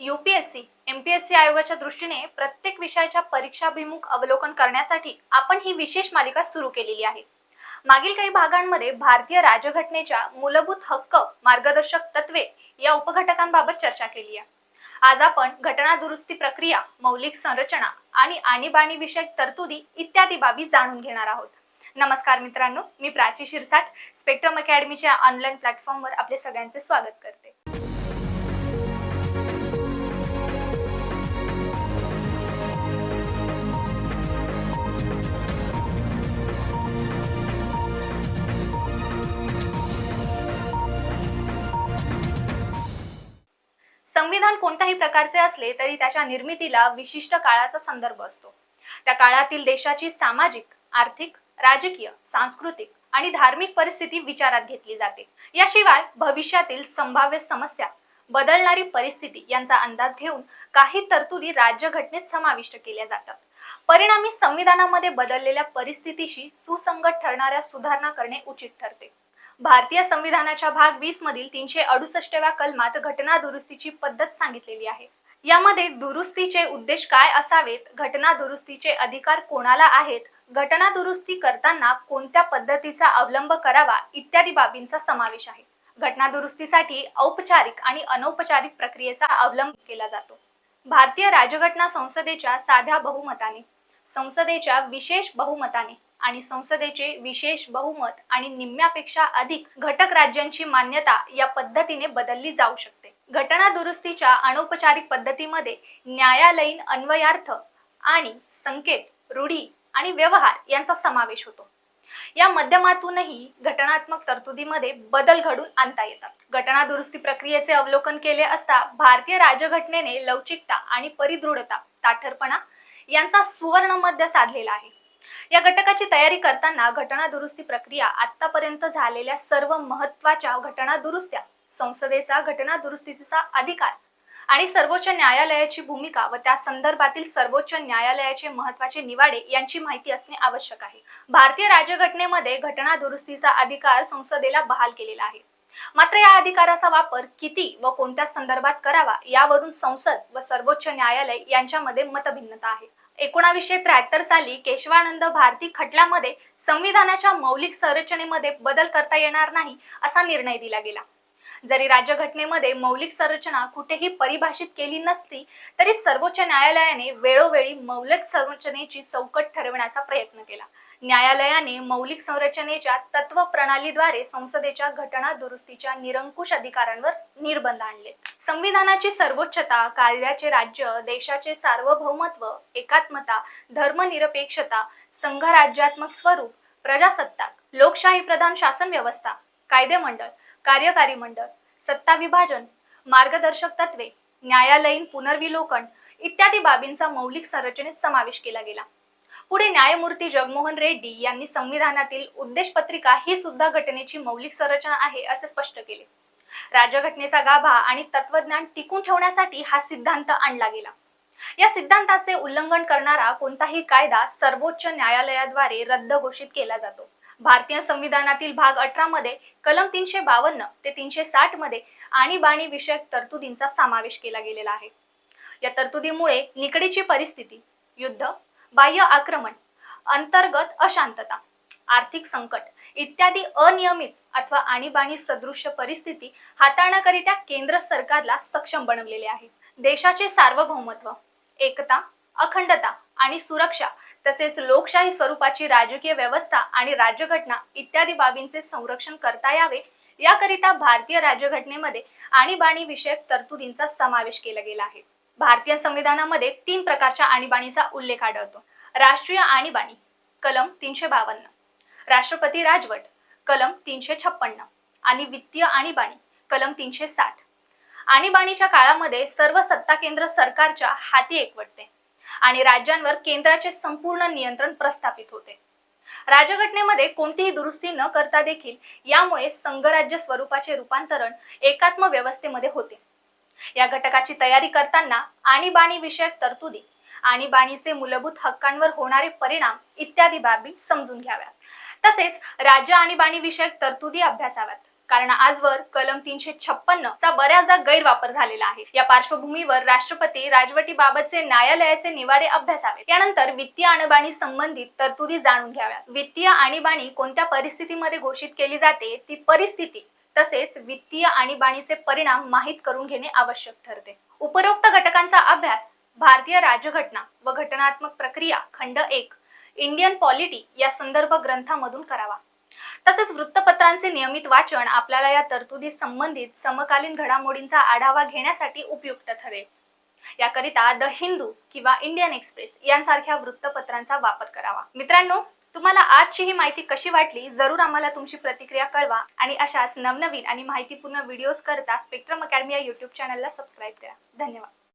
UPSC MPSC आयोगाच्या दृष्टीने प्रत्येक विषयाच्या परीक्षाभिमुख अवलोकन करण्यासाठी आपण ही विशेष मालिका सुरू केलेली आहे. मागील काही भागांमध्ये भारतीय राज्यघटनेच्या मूलभूत हक्क मार्गदर्शक तत्वे या उपघटकांबाबत चर्चा केली आहे. आज आपण घटना दुरुस्ती प्रक्रिया मौलिक संरचना आणि आणीबाणी विषयक तरतुदी इत्यादी बाबी जाणून घेणार आहोत. नमस्कार मित्रांनो मी प्राची शिरसाट स्पेक्ट्रम अकॅडमीच्या ऑनलाईन प्लॅटफॉर्मवर आपले सगळ्यांचे स्वागत करते. संविधान कोणत्याही प्रकारचे असले तरी त्याच्या निर्मितीला विशिष्ट काळाचा संदर्भ असतो. त्या काळातील देशाची सामाजिक आर्थिक राजकीय सांस्कृतिक आणि धार्मिक परिस्थिती विचारात घेतली जाते. याशिवाय भविष्यातील संभाव्य समस्या बदलणारी परिस्थिती यांचा अंदाज घेऊन काही तरतुदी राज्यघटनेत समाविष्ट केल्या जातात. परिणामी संविधानामध्ये बदललेल्या परिस्थितीशी सुसंगत ठरणाऱ्या सुधारणा करणे उचित ठरते. भारतीय संविधानाच्या भाग वीस मधील तीनशे अडुसष्टव्या कलमात घटना दुरुस्तीची पद्धत सांगितलेली आहे. यामध्ये दुरुस्तीचे उद्देश काय असावेत? घटना दुरुस्तीचे अधिकार कोणाला आहेत? घटना दुरुस्ती करताना कोणत्या पद्धतीचा अवलंब करावा? इत्यादी बाबींचा समावेश आहे. घटना दुरुस्तीसाठी औपचारिक आणि अनौपचारिक प्रक्रियेचा अवलंब केला जातो. भारतीय राजघटना संसदेच्या साध्या बहुमताने संसदेच्या विशेष बहुमताने आणि संसदेचे विशेष बहुमत आणि निम्म्यापेक्षा अधिक घटक राज्यांची मान्यता या पद्धतीने बदलली जाऊ शकते. घटना दुरुस्तीच्या अनौपचारिक पद्धतीमध्ये न्यायालयीन अन्वयार्थ आणि संकेत रूढी आणि व्यवहार यांचा समावेश होतो. या माध्यमातूनही घटनात्मक तरतुदीमध्ये बदल घडून आणता येतात. घटना दुरुस्ती प्रक्रियेचे अवलोकन केले असता भारतीय राजघटनेने लवचिकता आणि परिदृढता ताठरपणा यांचा सुवर्ण मध्य साधलेला आहे. या घटकाची तयारी करताना घटना दुरुस्ती प्रक्रिया आतापर्यंत झालेल्या सर्व महत्त्वाच्या घटना दुरुस्त्या संसदेचा घटना दुरुस्तीचा अधिकार आणि सर्वोच्च न्यायालयाची भूमिका व त्या संदर्भातील सर्वोच्च न्यायालयाचे महत्त्वाचे निवाडे यांची माहिती असणे आवश्यक आहे. भारतीय राज्यघटनेमध्ये घटना दुरुस्तीचा अधिकार संसदेला बहाल केलेला आहे. मात्र या अधिकाराचा वापर किती व कोणत्या संदर्भात करावा यावरून संसद व सर्वोच्च न्यायालय यांच्यामध्ये मतभिन्नता आहे. एकोणावीसशे त्र्याहत्तर साली केशवानंद भारती खटल्यामध्ये संविधानाच्या मौलिक संरचनेमध्ये बदल करता येणार नाही असा निर्णय दिला गेला. जरी राज्यघटनेमध्ये मौलिक संरचना कुठेही परिभाषित केली नसती तरी सर्वोच्च न्यायालयाने वेळोवेळी मौलिक संरचनेची चौकट ठरवण्याचा प्रयत्न केला. न्यायालयाने मौलिक संरचनेच्या तत्व प्रणालीद्वारे संसदेच्या घटना दुरुस्तीच्या निरंकुश अधिकारांवर निर्बंध आणले. संविधानाची सर्वोच्चता कायद्याचे राज्य देशाचे सार्वभौमत्व एकात्मता धर्मनिरपेक्षता संघराज्यात्मक स्वरूप प्रजासत्ताक लोकशाही प्रधान शासन व्यवस्था कायदेमंडळ कार्यकारी मंडळ सत्ता विभाजन मार्गदर्शक तत्वे न्यायालयीन पुनर्विलोकन इत्यादी बाबींचा मौलिक संरचनेत समावेश केला गेला. पुढे न्यायमूर्ती जगमोहन रेड्डी यांनी संविधानातील उद्देश पत्रिका ही सुद्धा घटनेची मौलिक संरचना आहे असे स्पष्ट केले. राज्यघटनेचा गाभा आणि तत्वज्ञान टिकून ठेवण्यासाठी हा सिद्धांत आणला गेला. या सिद्धांताचे उल्लंघन करणारा कोणताही कायदा सर्वोच्च न्यायालयाद्वारे रद्द घोषित केला जातो. भारतीय संविधानातील भाग अठरा मध्ये कलम तीनशे बावन्न ते तीनशे साठमध्ये आणीबाणी विषयक तरतुदींचा समावेश केला गेलेला आहे. या तरतुदीमुळे निकडीची परिस्थिती युद्ध बाह्य आक्रमण अंतर्गत अशांतता आर्थिक संकट इत्यादी अनियमित अथवा आणीबाणी सदृश्य परिस्थिती हाताळण्याकरिता केंद्र सरकारला सक्षम बनवलेले आहे. देशाचे सार्वभौमत्व एकता अखंडता आणि सुरक्षा तसेच लोकशाही स्वरूपाची राजकीय व्यवस्था आणि राज्यघटना इत्यादी बाबींचे संरक्षण करता यावे याकरिता भारतीय राज्यघटनेमध्ये आणीबाणी विषयक तरतुदींचा समावेश केला गेला आहे. भारतीय संविधानामध्ये तीन प्रकारच्या आणीबाणीचा उल्लेख आढळतो. राष्ट्रीय आणीबाणी कलम तीनशे बावन्न. राष्ट्रपती राजवट कलम तीनशे छप्पन्न. आणि वित्तीय आणीबाणी कलम तीनशे साठ. आणीबाणीच्या काळामध्ये सर्व सत्ता केंद्र सरकारच्या हाती एकवटते आणि राज्यांवर केंद्राचे संपूर्ण नियंत्रण प्रस्थापित होते. राज्यघटनेमध्ये कोणतीही दुरुस्ती न करता देखील यामुळे संघराज्य स्वरूपाचे रूपांतरण एकात्म व्यवस्थेमध्ये होते. या घटकाची तयारी करताना आणीबाणी विषयक तरतुदी आणीबाणीचे मूलभूत हक्कांवर होणारे परिणाम इत्यादी बाबी समजून घ्याव्यात. तसेच राज्य आणीबाणी विषयक तरतुदी अभ्यासाव्यात. कारण आजवर कलम तीनशे छप्पन्न चा बऱ्याचदा गैरवापर झालेला आहे. या पार्श्वभूमीवर राष्ट्रपती राजवटीबाबतचे न्यायालयाचे निवाडे अभ्यासावे त्यानंतर वित्तीय आणीबाणी संबंधित तरतुदी जाणून घ्याव्यात. वित्तीय आणीबाणी कोणत्या परिस्थितीमध्ये घोषित केली जाते ती परिस्थिती तसेच वित्तीय आणीबाणीचे परिणाम माहीत करून घेणे आवश्यक ठरते. उपरोक्त घटकांचा अभ्यास भारतीय राज्यघटना व घटनात्मक प्रक्रिया खंड एक इंडियन पॉलिटी या संदर्भ ग्रंथामधून करावा. तसेच वृत्तपत्रांचे नियमित वाचन आपल्याला या तरतुदी संबंधित समकालीन घडामोडींचा आढावा घेण्यासाठी उपयुक्त ठरेल. याकरिता द हिंदू किंवा इंडियन एक्सप्रेस यांसारख्या वृत्तपत्रांचा वापर करावा. मित्रांनो तुम्हाला आजची ही माहिती कशी वाटली जरूर आम्हाला तुमची प्रतिक्रिया कळवा आणि अशाच नवनवीन आणि माहितीपूर्ण व्हिडिओज करता स्पेक्ट्रम अकॅडमी या युट्यूब चॅनलला सबस्क्राईब करा. धन्यवाद.